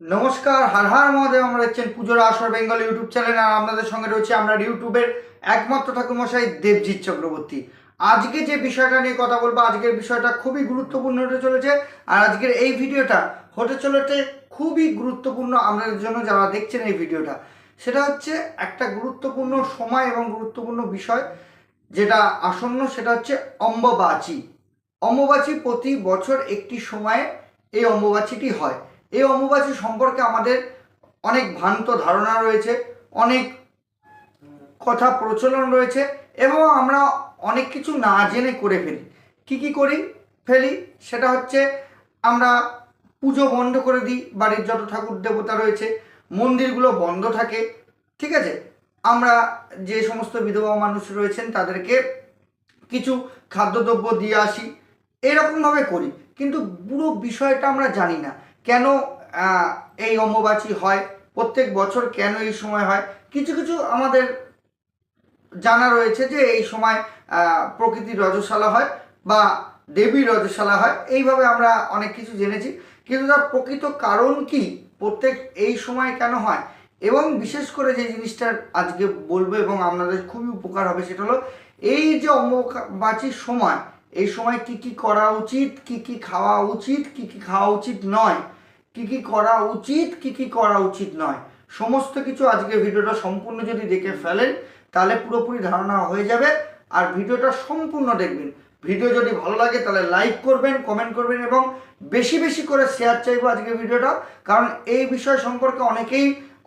নমস্কার, হার হার মহাদেব, আমরা দেখছেন পুজোর আসর বেঙ্গল ইউটিউব চ্যানেল, আর আপনাদের সঙ্গে রয়েছে আমরা ইউটিউবের একমাত্র ঠাকুরমশাই দেবজিৎ চক্রবর্তী। আজকে যে বিষয়টা নিয়ে কথা বলব, আজকের বিষয়টা খুবই গুরুত্বপূর্ণ হতে চলেছে, আর আজকের এই ভিডিওটা হতে চলেছে খুবই গুরুত্বপূর্ণ আপনাদের জন্য যারা দেখছেন এই ভিডিওটা। সেটা হচ্ছে একটা গুরুত্বপূর্ণ সময় এবং গুরুত্বপূর্ণ বিষয়, যেটা আসন্ন, সেটা হচ্ছে অম্ববাচী। অম্ববাচী প্রতি বছর একটি সময়ে এই অম্বুবাচীটি হয়। এই অম্বুবাচী সম্পর্কে আমাদের অনেক ভ্রান্ত ধারণা রয়েছে, অনেক কথা প্রচলন রয়েছে এবং আমরা অনেক কিছু না জেনে করে ফেলি। কি কি করি ফেলি? সেটা হচ্ছে আমরা পুজো বন্ধ করে দিই, বাড়ির যত ঠাকুর দেবতা রয়েছে, মন্দিরগুলো বন্ধ থাকে, ঠিক আছে? আমরা যে সমস্ত বিধবা মানুষ রয়েছেন তাদেরকে কিছু খাদ্যদ্রব্য দিয়ে আসি, এরকমভাবে করি। কিন্তু পুরো বিষয়টা আমরা জানি না। কেন এই অম্বুবাচী হয়? প্রত্যেক বছর কেন এই সময় হয়? কিছু কিছু আমাদের জানা রয়েছে যে এই সময় প্রকৃতির রজস্বালা হয় বা দেবীর রজশালা হয়। এইভাবে আমরা অনেক কিছু জেনেছি। কিন্তু তার প্রকৃত কারণ কি? প্রত্যেক এই সময় কেন হয়? এবং বিশেষ করে যে জিনিসটা আজকে বলব এবং আপনাদের খুবই উপকার হবে সেটা হলো, এই যে অম্বুবাচীর সময়, এই সময় কি কি করা উচিত, কি কি খাওয়া উচিত, কি কি খাওয়া উচিত নয় কি কি করা উচিত, কি কি করা উচিত নয়। সমস্ত কিছু আজকে ভিডিওটা সম্পূর্ণ যদি দেখে ফেলেন, তাহলে পুরোপুরি ধারণা হয়ে যাবে। আর ভিডিওটা সম্পূর্ণ দেখবেন। ভিডিও যদি ভালো লাগে, তাহলে লাইক করবেন কমেন্ট করবেন এবং বেশি বেশি করে শেয়ার চাইব আজকে ভিডিওটা। কারণ এই বিষয় সম্পর্কে অনেকেই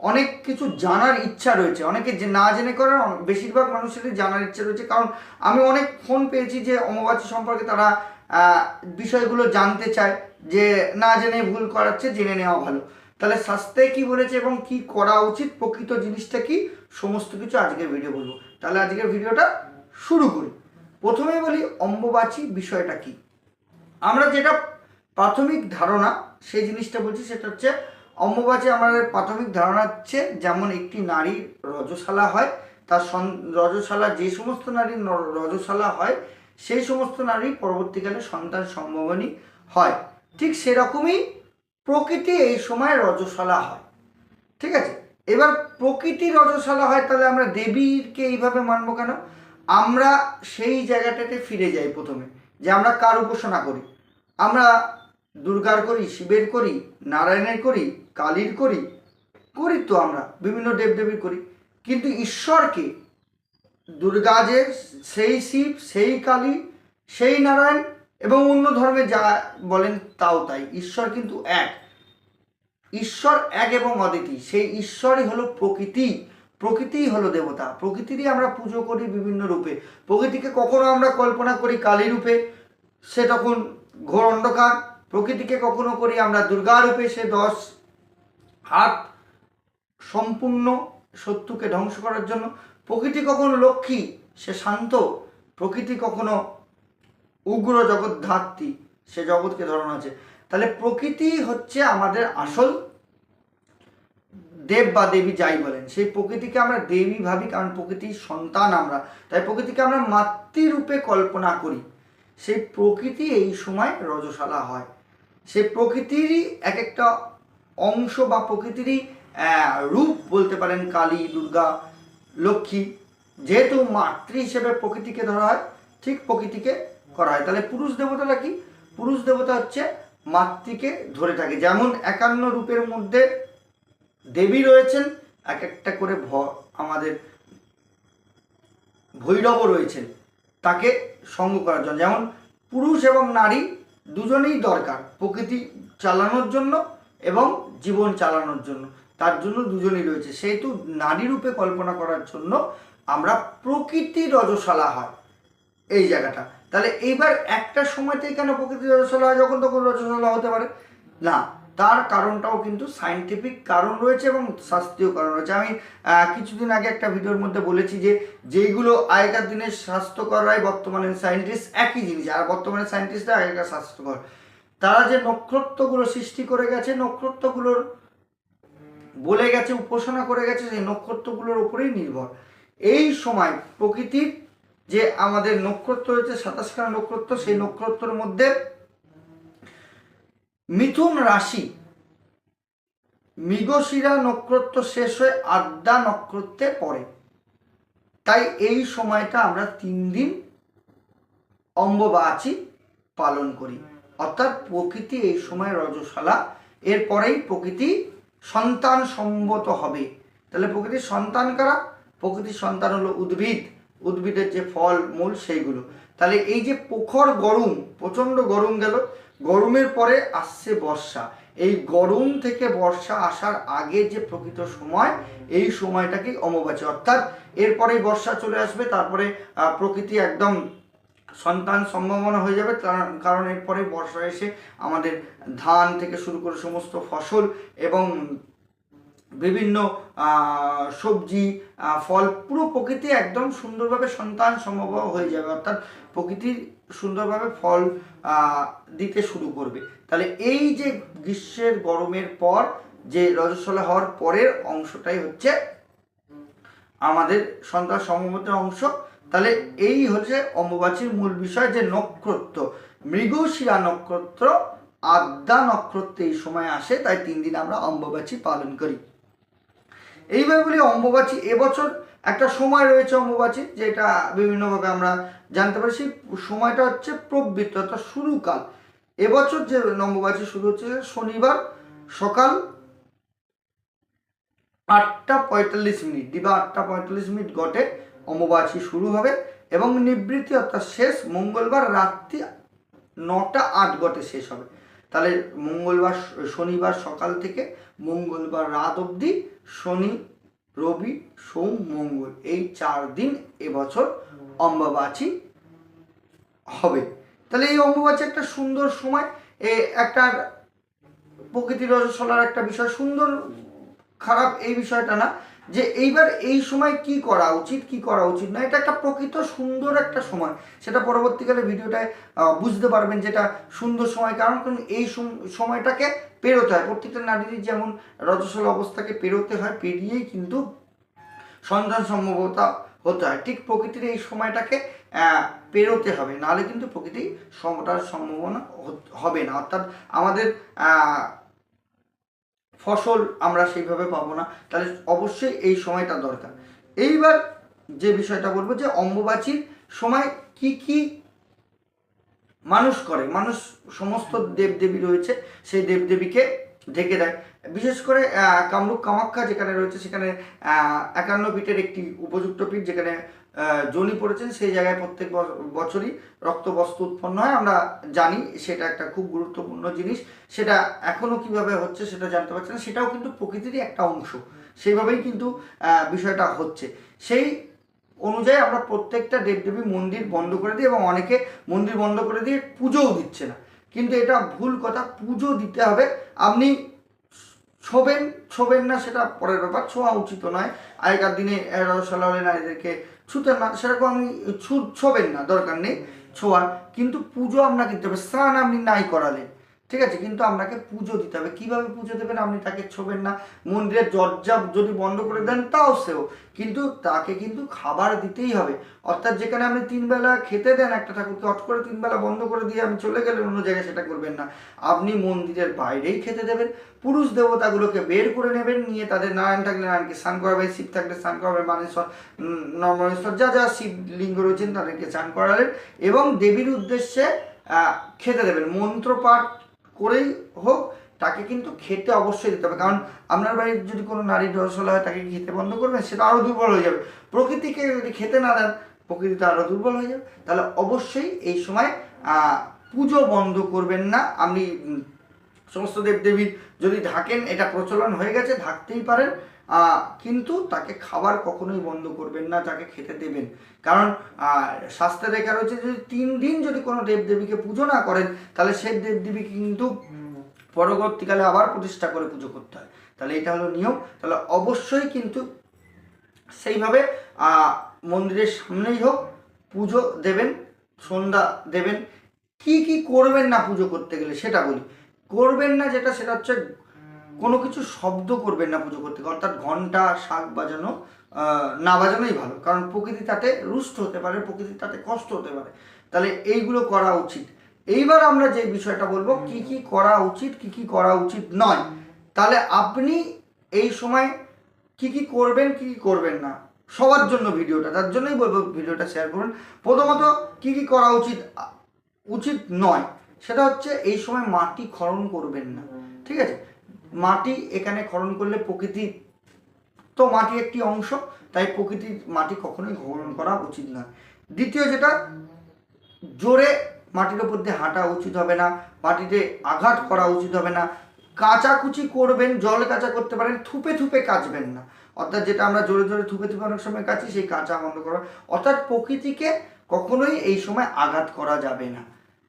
অনেক কিছু জানার ইচ্ছা রয়েছে। অনেকে যে না জেনে করে বেশিরভাগ মানুষেরই জানার ইচ্ছা রয়েছে। কারণ আমি অনেক ফোন পেয়েছি যে অমাবাসী সম্পর্কে তারা বিষয়গুলো জানতে চায় যে না জেনে ভুল করাচ্ছে, জেনে নেওয়া ভালো। তাহলে শাস্ত্রে কি বলেছে এবং কি করা উচিত? প্রকৃত জিনিসটা কি? সমস্ত কিছু আজকের ভিডিও বলব। তাহলে আজকের ভিডিওটা শুরু করি। প্রথমে বলি, অম্ববাচী বিষয়টা কি? আমরা যেটা প্রাথমিক ধারণা, সেই জিনিসটা বলছি, সেটা হচ্ছে অম্ববাচী আমাদের প্রাথমিক ধারণা হচ্ছে যেমন একটি নারীর রজশালা হয়, তার সন- রজশালা যে সমস্ত নারীর রজশালা হয় সেই সমস্ত নারী পরবর্তীকালে সন্তান সম্ভাবনী হয়। ঠিক সেরকমই প্রকৃতি এই সময় রজশালা হয়। ঠিক আছে? এবার প্রকৃতি রজশালা হয়, তাহলে আমরা দেবীকে এইভাবে মানবো কেন? আমরা সেই জায়গাটাতে ফিরে যাই প্রথমে, যে আমরা কার উপাসনা করি? আমরা দুর্গার করি, শিবের করি, নারায়ণের করি, কালীর করি করি তো আমরা, বিভিন্ন দেবদেবীর করি। কিন্তু ঈশ্বরকে দুর্গা যে, সেই শিব, সেই কালী, সেই নারায়ণ এবং অন্য ধর্মে যা বলেন তাও তাই। ঈশ্বর কিন্তু এক। ঈশ্বর এক এবং অদ্বিতীয়। সেই ঈশ্বরই হলো প্রকৃতি। প্রকৃতিই হলো দেবতা। প্রকৃতিরই আমরা পুজো করি বিভিন্ন রূপে। প্রকৃতিকে কখনো আমরা কল্পনা করি কালী রূপে, সে তখন ঘোর অন্ধকার। প্রকৃতিকে কখনো করি আমরা দুর্গা রূপে, সে দশ হাত সম্পূর্ণ শত্রুকে ধ্বংস করার জন্য। প্রকৃতি কখনো লক্ষ্মী, সে শান্ত। প্রকৃতি কখনো উগ্র জগৎ ধাত্রী সে জগৎকে ধরানো আছে। তাহলে প্রকৃতি হচ্ছে আমাদের আসল দেব বা দেবী যাই বলেন। সেই প্রকৃতিকে আমরা দেবী ভাবি কারণ প্রকৃতির সন্তান আমরা। তাই প্রকৃতিকে আমরা মাতৃরূপে কল্পনা করি। সেই প্রকৃতি এই সময় রজশালা হয়। সেই প্রকৃতিরই এক একটা অংশ বা প্রকৃতিরই রূপ বলতে পারেন কালী, দুর্গা লক্ষ্মী, যেহেতু মাতৃ হিসেবে প্রকৃতিকে ধরা হয়, ঠিক প্রকৃতিকে করা হয়। তাহলে পুরুষ দেবতাটা কি? পুরুষ দেবতা হচ্ছে মাতৃকে ধরে থাকে। যেমন একান্ন রূপের মধ্যে দেবী রয়েছেন এক একটা করে ভ, আমাদের ভৈরবও রয়েছেন, তাকে সঙ্গ করার জন্য। যেমন পুরুষ এবং নারী দুজনেই দরকার প্রকৃতি চালানোর জন্য এবং জীবন চালানোর জন্য। তার জন্য দুজনেই রয়েছে। সেহেতু নারী রূপে কল্পনা করার জন্য আমরা প্রকৃতি রজশালা হয় এই জায়গাটা। তাহলে এইবার একটা সময়তেই কেন প্রকৃতি রজশালা হয় যখন তখন রজস্বলা হতে পারে? না, তার কারণটাও কিন্তু সাইন্টিফিক কারণ রয়েছে এবং শাস্ত্রীয় কারণ রয়েছে। আমি কিছুদিন আগে একটা ভিডিওর মধ্যে বলেছি যে যেইগুলো আগেকার দিনে স্বাস্থ্যকররাই বর্তমানে সায়েন্টিস্ট একই জিনিস। আর বর্তমানে সায়েন্টিস্টরা আগেকার স্বাস্থ্যকর। তারা যে নক্ষত্রগুলো সৃষ্টি করে গেছে, নক্ষত্রগুলোর বলে গেছে, উপাসনা করে গেছে, সেই নক্ষত্রগুলোর উপরেই নির্ভর। এই সময় প্রকৃতির যে আমাদের নক্ষত্র রয়েছে, সাতাশখানা নক্ষত্র, সেই নক্ষত্রের মধ্যে মিথুন রাশি, মৃগশিরা নক্ষত্র শেষ হয়ে আদ্যা নক্ষত্রে পড়ে। তাই এই সময়টা আমরা তিন দিন অম্ববাচী পালন করি। অর্থাৎ প্রকৃতি এই সময় রজশালা, এরপরেই প্রকৃতি সন্তান সম্মত হবে। তাহলে প্রকৃতির সন্তান কারা? প্রকৃতির সন্তান হলো উদ্ভিদ। উদ্ভিদের যে ফল, মূল সেইগুলো। তাহলে এই যে প্রখর গরম, প্রচণ্ড গরম গেল। গরমের পরে আসছে বর্ষা। এই গরম থেকে বর্ষা আসার আগে যে প্রকৃত সময়, এই সময়টাকে অমাবাসী অর্থাৎ এরপরেই বর্ষা চলে আসবে, তারপরে প্রকৃতি একদম সন্তান সম্ভাবনা হয়ে যাবে কারণ এরপরে বর্ষা এসে আমাদের ধান থেকে শুরু করে সমস্ত ফসল এবং বিভিন্ন সবজি ফল পুরো প্রকৃতি একদম সুন্দরভাবে সন্তান সম্ভব হয়ে যাবে, অর্থাৎ প্রকৃতির সুন্দরভাবে ফল দিতে শুরু করবে। তাহলে এই যে গ্রীষ্মের গরমের পর, যে রজস্বলা হওয়ার পরের অংশটাই হচ্ছে আমাদের সন্তান সমমতের অংশ। তাহলে এই হচ্ছে অম্বুবাচীর মূল বিষয় যে নক্ষত্র। মৃগশিরা নক্ষত্র, আদ্যা নক্ষত্র এই সময় আসে, তাই তিন দিন আমরা অম্বুবাচী পালন করি। এইভাবে বলি অম্বুবাচী, এবছর একটা সময় রয়েছে অম্বুবাচী, যেটা বিভিন্নভাবে আমরা জানতে পারি, সেই সময়টা হচ্ছে প্রবৃত্ত, অর্থাৎ শুরুকাল। এবছর যে অম্বুবাচী শুরু হচ্ছে শনিবার সকাল আটটা পঁয়তাল্লিশ মিনিট, দিবা আটটা পঁয়তাল্লিশ মিনিট গটে। অম্বুবাচী শুরু হবে এবং নিবৃত্তি অর্থাৎ শেষ মঙ্গলবার রাত্রি নটা আট গটে শেষ হবে। তাহলে মঙ্গলবার, শনিবার সকাল থেকে মঙ্গলবার রাত অবধি শনি, রবি, সোম, মঙ্গল এই চার দিন এবছর অম্বাবাচী হবে। তাহলে এই অম্বুবাচী একটা সুন্দর সময়, এ একটা প্রকৃতি রজস্বলার একটা বিষয়, সুন্দর খারাপ এই বিষয়টা না। যে এইবার এই সময় কি করা উচিত, কি করা উচিত না এটা একটা প্রকৃত সুন্দর একটা সময়। সেটা পরবর্তীকালে ভিডিওটায় বুঝতে পারবেন যেটা সুন্দর সময়, কারণ কারণ এই সময়টাকে পেরোতে হয়। প্রত্যেকটা নারীরই যেমন রজস্বল অবস্থাকে পেরোতে হয়, পেরিয়েই কিন্তু সন্তান সম্ভবতা হতে হয়। ঠিক প্রকৃতির এই সময়টাকে পেরোতে হবে। নাহলে কিন্তু প্রকৃতি সমতার সম্ভাবনা হবে না। অর্থাৎ আমাদের ফসল আমরা সেইভাবে পাবো না। তাহলে অবশ্যই এই সময়টা দরকার। এইবার যে বিষয়টা বলব যে অম্বুবাচীর সময় কি কি মানুষ করে, মানুষ সমস্ত দেবদেবী রয়েছে, সেই দেবদেবীকে ঢেকে দেয়। বিশেষ করে কামরূপ কামাখ্যা যেখানে রয়েছে, সেখানে একান্ন পীঠের একটি উপযুক্ত পীঠ যেখানে জনি পড়েছেন, সেই জায়গায় প্রত্যেক বছরই রক্তবস্তু উৎপন্ন হয়। আমরা জানি সেটা একটা খুব গুরুত্বপূর্ণ জিনিস। সেটা এখনও কীভাবে হচ্ছে সেটা জানতে পারছি না। সেটাও কিন্তু প্রকৃতিরই একটা অংশ। সেইভাবেই কিন্তু বিষয়টা হচ্ছে। সেই অনুযায়ী আমরা প্রত্যেকটা দেবদেবী মন্দির বন্ধ করে দিই এবং অনেকে মন্দির বন্ধ করে দিয়ে পুজোও দিচ্ছে না। কিন্তু এটা ভুল কথা, পুজো দিতে হবে। আপনি ছোবেন ছোবেন না সেটা পরের ব্যাপার। ছোঁয়া উচিত নয়। আগেকার দিনে রসলা নারীদেরকে ছুতেন না সেরকম আপনি ছু, ছোবেন না, দরকার নেই, ছোঁয়ার। কিন্তু পুজো আপনাকে দিতে হবে, স্নান আপনি নাই করালেন ঠিক আছে, কিন্তু আপনাকে পুজো দিতে হবে। কীভাবে পুজো দেবেন আপনি তাকে ছোবেন না। মন্দিরের দরজা যদি বন্ধ করে দেন, তাও সেও। কিন্তু তাকে কিন্তু খাবার দিতেই হবে। অর্থাৎ যেখানে আপনি তিনবেলা খেতে দেন একটা ঠাকুরকে অট করে তিনবেলা বন্ধ করে দিয়ে আমি চলে গেলে অন্য জায়গায় সেটা করবেন না। আপনি মন্দিরের বাইরেই খেতে দেবেন। পুরুষ দেবতাগুলোকে বের করে নেবেন, নিয়ে তাদের নারায়ণ থাকলে নারায়ণকে স্নান করাবেন শিব থাকলে স্নান করাবেন মানেশ্বর নর্মনেশ্বর যা যা শিবলিঙ্গ রয়েছেন তাদেরকে স্নান করালেন এবং দেবীর উদ্দেশ্যে খেতে দেবেন। মন্ত্র পাঠ করেই হোক, তাকে কিন্তু খেতে অবশ্যই দিতে হবে। কারণ আপনার বাড়ির যদি কোনো নারী রসলা হয়, তাকে খেতে বন্ধ করবেন সেটা আরও দুর্বল হয়ে যাবে। প্রকৃতিকে যদি খেতে না দেন প্রকৃতি তো আরও দুর্বল হয়ে যাবে। তাহলে অবশ্যই এই সময় পুজো বন্ধ করবেন না। আপনি সমস্ত দেবদেবীর যদি ঢাকেন, এটা প্রচলন হয়ে গেছে, ঢাকতেই পারেন। কিন্তু তাকে খাবার কখনোই বন্ধ করবেন না তাকে খেতে দেবেন। কারণ শাস্ত্রে লেখা রয়েছে যদি তিন দিন যদি কোনো দেবদেবীকে পুজো না করেন, তাহলে সেই দেবদেবী কিন্তু পরবর্তীকালে আবার প্রতিষ্ঠা করে পুজো করতে হয়। তাহলে এটা হলো নিয়ম। তাহলে অবশ্যই কিন্তু সেইভাবে মন্দিরের সামনেই হোক, পুজো দেবেন, সন্ধ্যা দেবেন। কি কি করবেন না পুজো করতে গেলে সেটা বলি। করবেন না যেটা, সেটা হচ্ছে কোনো কিছু শব্দ করবেন না পুজো করতে। অর্থাৎ ঘণ্টা শাক বাজানো না বাজানোই ভালো। কারণ প্রকৃতি তাতে রুষ্ট হতে পারে, প্রকৃতি তাতে কষ্ট হতে পারে। তাহলে এইগুলো করা উচিত। এইবার আমরা যে বিষয়টা বলব, কি কি করা উচিত, কি কি করা উচিত নয়। তাহলে আপনি এই সময় কি কি করবেন, কি কি করবেন না, সবার জন্য ভিডিওটা, তার জন্যই বলব ভিডিওটা শেয়ার করুন। প্রথমত কি কি করা উচিত উচিত নয়। সেটা হচ্ছে এই সময় মাটি খনন করবেন না। ঠিক আছে? মাটি এখানে খনন করলে প্রকৃতি তো মাটি একটি অংশ, তাই প্রকৃতির মাটি কখনোই খনন করা উচিত নয় দ্বিতীয় যেটা, জোরে মাটির ওপর দিয়ে হাঁটা উচিত হবে না, মাটিতে আঘাত করা উচিত হবে না। কাচাকুচি করবেন, জল কাঁচা করতে পারেন, থুপে থুপে কাচবেন না। অর্থাৎ যেটা আমরা জোরে জোরে থুপে থুপে অনেক সময় কাচি, সেই কাঁচা বন্ধ করা। অর্থাৎ প্রকৃতিকে কখনোই এই সময় আঘাত করা যাবে না।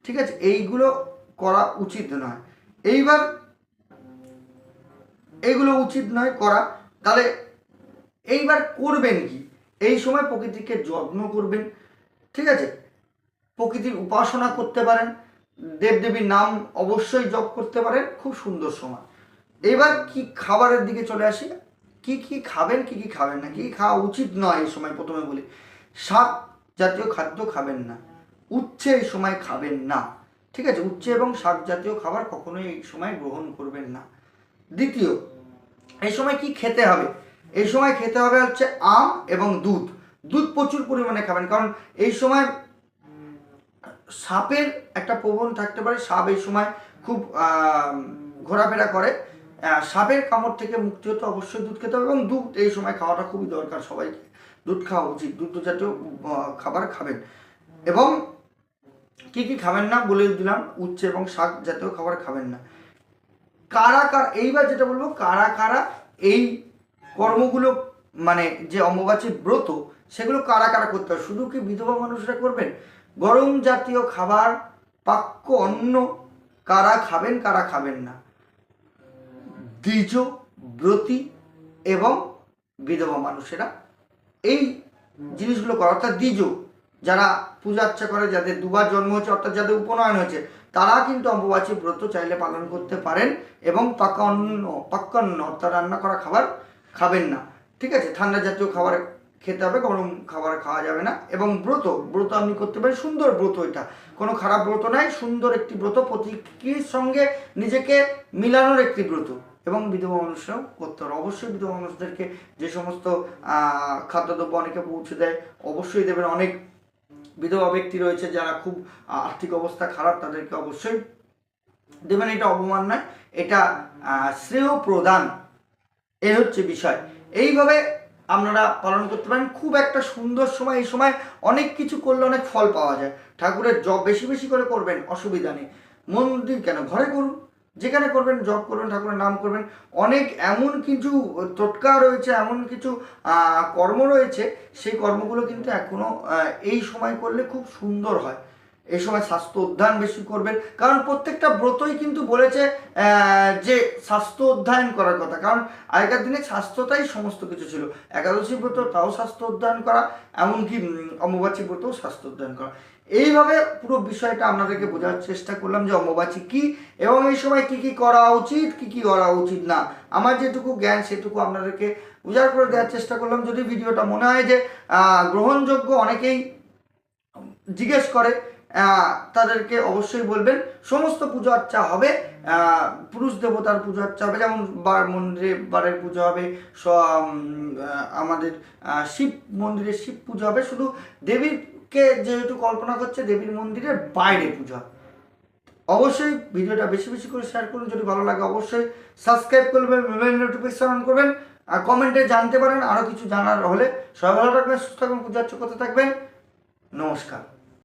ঠিক আছে? এইগুলো করা উচিত নয়। এইবার এইগুলো উচিত নয় করা। তাহলে এইবার করবেন কি? এই সময় প্রকৃতিকে যত্ন করবেন, ঠিক আছে? প্রকৃতির উপাসনা করতে পারেন, দেবদেবীর নাম অবশ্যই জপ করতে পারেন, খুব সুন্দর সময়। এবার কি খাবারের দিকে চলে আসি? কি কি খাবেন, কি কি খাবেন না? কি খাওয়া উচিত নয় এই সময় প্রথমে বলি। শাক জাতীয় খাদ্য খাবেন না। উচ্ছে এই সময় খাবেন না। ঠিক আছে? উচ্ছে এবং শাক জাতীয় খাবার কখনোই এই সময় গ্রহণ করবেন না। দ্বিতীয়, এই সময় কি খেতে হবে? এই সময় খেতে হবে হচ্ছে আম এবং দুধ। দুধ প্রচুর পরিমাণে খাবেন। কারণ এই সময় সাপের একটা প্রবণ থাকতে পারে। সাপ এই সময় খুব ঘোরাফেরা করে। সাপের কামড় থেকে মুক্তি হতে অবশ্যই দুধ খেতে হবে এবং দুধ এই সময় খাওয়াটা খুবই দরকার সবাইকে। দুধ খাওয়া উচিত। দুধ জাতীয় খাবার খাবেন। এবং কি কি খাবেন না বলে দিলাম, উচ্ছে এবং শাক জাতীয় খাবার খাবেন না। কারা কারা, এইবার যেটা বলব, কারা কারা এই কর্মগুলো মানে যে অম্বুবাচী ব্রত, সেগুলো কারা কারা করতে হবে? শুধু কি বিধবা মানুষরা করবেন? গরম জাতীয় খাবার, পাক্য অন্ন, কারা খাবেন কারা খাবেন না? দ্বিজ, ব্রতী এবং বিধবা মানুষেরা। এই জিনিসগুলো করা, অর্থাৎ দ্বিজ। যারা পূজা আর্চা করে, যাদের দুবার জন্ম হয়েছে, অর্থাৎ যাদের উপনয়ন হয়েছে, তারা কিন্তু অম্বুবাচী ব্রত চাইলে পালন করতে পারেন এবং পাকা অন্ন পাক্কান্ন অর্থাৎ রান্না করা খাবার খাবেন না। ঠিক আছে? ঠান্ডা জাতীয় খাবার খেতে হবে, গরম খাবার খাওয়া যাবে না। এবং ব্রত ব্রত আপনি করতে পারেন, সুন্দর ব্রত এটা। কোনো খারাপ ব্রত নাই, সুন্দর একটি ব্রত, প্রতিকৃতির সঙ্গে নিজেকে মিলানোর একটি ব্রত। এবং বিধবা মানুষরাও করতে হবে অবশ্যই বিধবা মানুষদেরকে যে সমস্ত খাদ্যদ্রব্য অনেকে পৌঁছে দেয়, অবশ্যই দেবেন অনেক বিধবা ব্যক্তি রয়েছে যারা খুব আর্থিক অবস্থা খারাপ, তাদেরকে অবশ্যই দেবেন, এটা অপমান নয়, এটা শ্রেয় প্রদান। এই হচ্ছে বিষয়। এইভাবে আপনারা পালন করতে পারেন। খুব একটা সুন্দর সময়, এই সময় অনেক কিছু করলে অনেক ফল পাওয়া যায়। ঠাকুরের জব বেশি বেশি করে করবেন, অসুবিধা নেই। মন্দির কেন? ঘরে করুন। যেখানে করবেন জব করবেন, ঠাকুরের নাম করবেন, অনেক এমন কিছু টোটকা রয়েছে, এমন কিছু কর্ম রয়েছে, সেই কর্মগুলো কিন্তু এখনও এই সময় করলে খুব সুন্দর হয়। এই সময় স্বাস্থ্য অধ্যয়ন বেশি করবেন, কারণ প্রত্যেকটা ব্রতই কিন্তু বলেছে যে স্বাস্থ্য অধ্যয়ন করার কথা, কারণ আগেকার দিনে স্বাস্থ্যটাই সমস্ত কিছু ছিল। একাদশী ব্রত তাও স্বাস্থ্য অধ্যয়ন করা, এমনকি অম্বুবাচী ব্রতও স্বাস্থ্য অধ্যয়ন করা। এইভাবে পুরো বিষয়টা আপনাদেরকে বোঝার চেষ্টা করলাম যে অম্বুবাচী কি এবং এই সময় কি কি করা উচিত, কি কি করা উচিত না। আমার যেটুকু জ্ঞান, সেটুকু আপনাদেরকে উজাড় করে দেওয়ার চেষ্টা করলাম। যদি ভিডিওটা মনে হয় যে গ্রহণযোগ্য অনেকেই জিজ্ঞেস করে তাদেরকে অবশ্যই বলবেন। সমস্ত পুজো আর্চা হবে পুরুষ দেবতার পুজো আর্চা হবে, যেমন বার মন্দিরে, বারের পুজো হবে আমাদের শিব মন্দিরে শিব পুজো হবে। শুধু দেবীকে যেহেতু কল্পনা করছে দেবীর মন্দিরের বাইরে পূজা। অবশ্যই ভিডিওটা বেশি বেশি করে শেয়ার করুন, যদি ভালো লাগে অবশ্যই সাবস্ক্রাইব করবেন মোবাইল নোটিফিকেশন অন করবেন, আর কমেন্টে জানতে পারেন আরও কিছু জানার হলে সবাই ভালো থাকবেন, সুস্থ থাকবেন পূজার্চ করতে থাকবেন। নমস্কার।